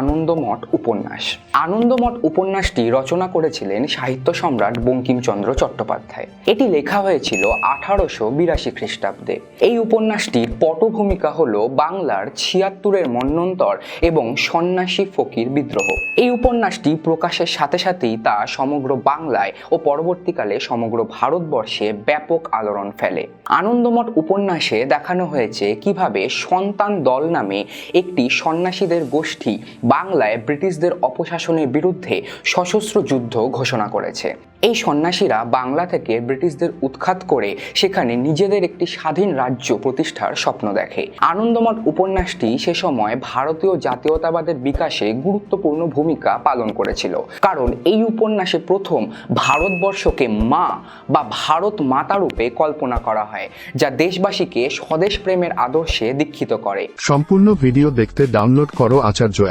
আনন্দমঠ উপন্যাস। আনন্দমঠ উপন্যাসটি রচনা করেছিলেন সাহিত্য সম্রাট বঙ্কিমচন্দ্র চট্টোপাধ্যায়। এটি লেখা হয়েছিল আঠারোশো বিরাশি খ্রিস্টাব্দে। এই উপন্যাসটির পটভূমিকা হল বাংলার ছিয়াত্তরের মন্বন্তর এবং সন্ন্যাসী ফকির বিদ্রোহ। এই উপন্যাসটি প্রকাশের সাথে সাথেই তা সমগ্র বাংলায় ও পরবর্তীকালে সমগ্র ভারতবর্ষে ব্যাপক আলোড়ন ফেলে। আনন্দমঠ উপন্যাসে দেখানো হয়েছে কীভাবে সন্তান দল নামে একটি সন্ন্যাসীদের গোষ্ঠী বাংলায় ব্রিটিশদের অপশাসনের বিরুদ্ধে সশস্ত্র যুদ্ধ ঘোষণা করেছে। এই সন্ন্যাসীরা বাংলা থেকে ব্রিটিশদের উৎখাত করে সেখানে নিজেদের একটি স্বাধীন রাজ্য প্রতিষ্ঠার স্বপ্ন দেখে। আনন্দমঠ উপন্যাসটি সে সময় ভারতীয় জাতীয়তাবাদের বিকাশে গুরুত্বপূর্ণ ভূমিকা পালন করেছিল। কারণ এই উপন্যাসে প্রথম ভারতবর্ষকে মা বা ভারত মাতা রূপে কল্পনা করা হয়, যা দেশবাসীকে স্বদেশ প্রেমের আদর্শে দীক্ষিত করে। সম্পূর্ণ ভিডিও দেখতে ডাউনলোড করো আচার্য অ্যাপ।